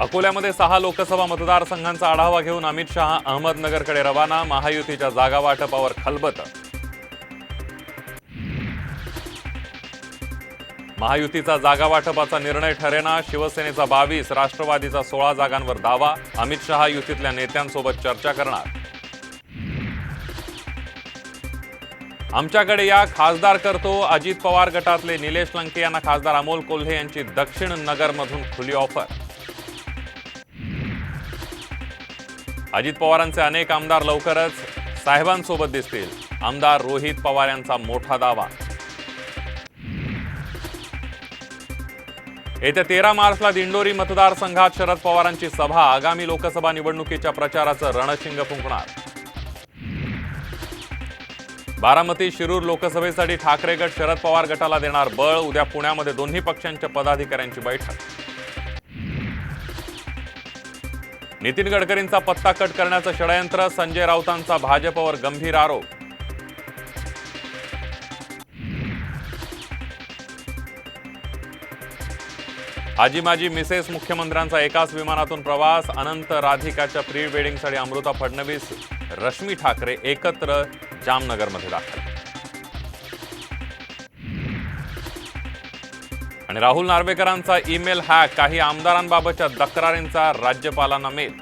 अकोल्यामध्ये सहा लोकसभा मतदारसंघांचा आढावा घेऊन अमित शहा अहमदनगरकडे रवाना महायुतीच्या जागा वाटपावर खलबत. महायुतीचा जागा वाटपाचा निर्णय ठरेना शिवसेनेचा बावीस राष्ट्रवादीचा सोळा जागांवर दावा अमित शहा युतीतल्या नेत्यांसोबत चर्चा करणार. आमच्याकडे या खासदार करतो अजित पवार गटातले निलेश लंके यांना खासदार अमोल कोल्हे यांची दक्षिण नगरमधून खुली ऑफर. अजित पवारांचे अनेक आमदार लवकरच साहेबांसोबत दिसतील. आमदार रोहित पवार यांचा मोठा दावा. येत्या तेरा मार्चला दिंडोरी मतदारसंघात शरद पवारांची सभा. आगामी लोकसभा निवडणुकीच्या प्रचाराचं रणशिंग फुंकणार. बारामती शिरूर लोकसभेसाठी ठाकरे गट शरद पवार गटाला देणार बळ. उद्या पुण्यामध्ये दोन्ही पक्षांच्या पदाधिकाऱ्यांची बैठक. नितीन गडकरींचा पत्ता कट करण्याचं षडयंत्र संजय राऊतांचा भाजपवर गंभीर आरोप. आजी माजी मिसेस मुख्यमंत्र्यांचा एकाच विमानातून प्रवास अनंत राधिकाच्या प्री वेडिंगसाठी अमृता फडणवीस रश्मी ठाकरे एकत्र जामनगरमध्ये दाखल. आणि राहुल नार्वेकरांचा ईमेल हॅक काही आमदारांबाबतच्या तक्रारींचा राज्यपालांना मेल.